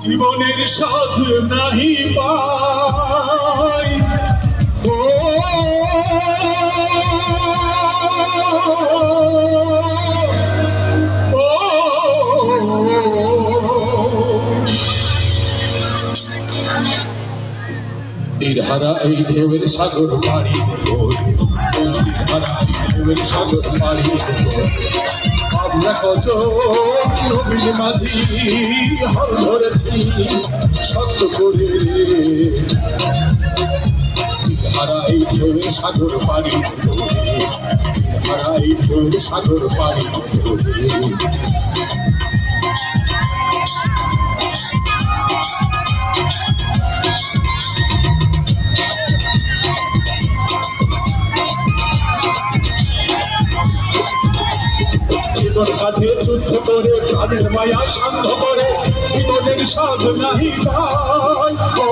জীবনের সাধ নাহি পাই। এই ঢেউয়ের সাগর পাড়ি দেব। তীরহারা এই ঢেউয়ের সাগর পাড়ি দেব। নবীন মাঝি হল ধরেছি সত্য করে। এই ঢেউয়ের সাগর পাড়ি হারাই ঢেউয়ের সাগর পাড়ি জীবন কাঁধে যুদ্ধ করে প্রাণের মায়া শান্ত করে জীবনের সাধ নাহি ও,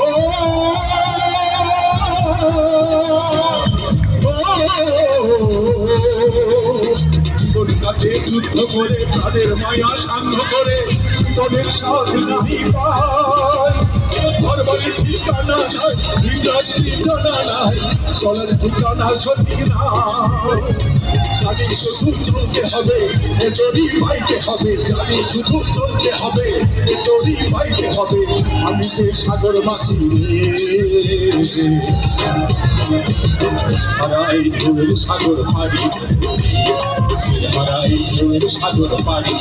জীবন কাঁধে যুদ্ধ করে প্রাণের মায়া শান্ত করে জীবনের স্বাদ নাহি পাই ঘর বাড়ি ঠিকানা না। জানি শুধু চলতে হবে এ তোরই পাইতে হবে, জানি শুধু চলতে হবে এ তোরই পাইতে হবে, আমি যে সাগর মাছি। হারাই ঢেউয়ের সাগর পাড়ি। হারাই ঢেউয়ের সাগর পাড়ি।